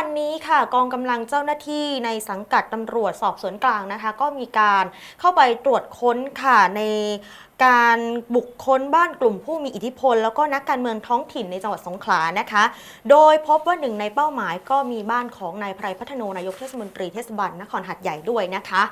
ันนี้ค่ะ กองกำลังเจ้าหน้าที่ในสังกัดตำรวจสอบสวนกลางนะคะ ก็มีการเข้าไปตรวจค้นค่ะในการบุกค้นบ้านกลุ่มผู้มีอิทธิพล แล้วก็นักการเมืองท้องถิ่นในจังหวัดสงขลานะคะ โดยพบว่าหนึ่งในเป้าหมายก็มีบ้านของนายไพรพัฒโนนายกเทศมนตรีเทศบาลนครหัดใหญ่ด้วยนะคะ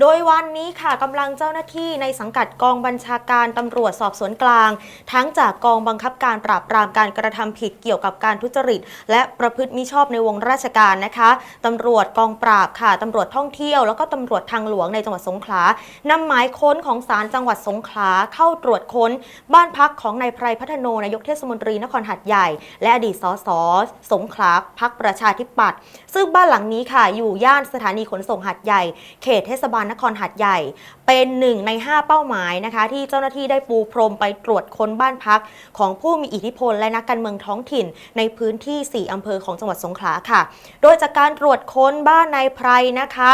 โดยวันนี้ค่ะกำลังเจ้าหน้าที่ในสังกัดกองบัญชาการตำรวจสอบสวนกลาง ทั้งจากกองบังคับการปราบปรามการกระทำผิดเกี่ยวกับการทุจริต และประพฤติมิชอบในวงราชการนะคะตำรวจกองปราบค่ะตำรวจท่องเที่ยว แล้วก็ตำรวจทางหลวงในจังหวัดสงขลานำหมายค้นของศาลจังหวัดสงขลาเข้าตรวจค้น บ้านพักของนายไพรพัฒโนนายกเทศมนตรีนครหัดใหญ่ และอดีตสสสงขลาพักประชาธิปัตย์ซึ่งบ้านหลังนี้ค่ะอยู่ย่านสถานีขนส่งหัดใหญ่ เขตเทศบาลนครหัดใหญ่ เป็นหนึ่งใน 5 เป้าหมายนะคะ ที่เจ้าหน้าที่ได้ปูพรมไปตรวจค้นบ้านพัก ของผู้มีอิทธิพลและนักการเมืองท้องถิ่น ในพื้นที่ 4 อำเภอของจังหวัดสงขลาค่ะ โดยจากการตรวจค้นบ้านนายไพรนะคะ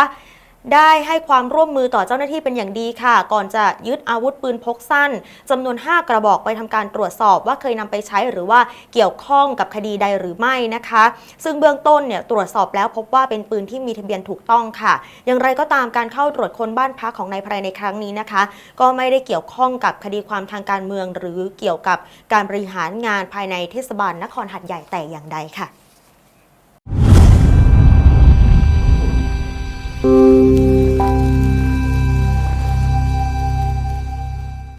ได้ให้ความร่วมมือต่อเจ้าหน้าที่เป็นอย่างดีค่ะ ก่อนจะยึดอาวุธปืนพกสั้นจำนวน 5 กระบอกไปทำการตรวจสอบว่าเคยนำไปใช้หรือว่าเกี่ยวข้องกับคดีใดหรือไม่นะคะ ซึ่งเบื้องต้นเนี่ยตรวจสอบแล้วพบว่าเป็นปืนที่มีทะเบียนถูกต้องค่ะ อย่างไรก็ตามการเข้าตรวจค้นบ้านพักของนายพรในครั้งนี้นะคะ ก็ไม่ได้เกี่ยวข้องกับคดีความทางการเมือง หรือเกี่ยวกับการบริหารงานภายในเทศบาลนครหัดใหญ่แต่อย่างใดค่ะ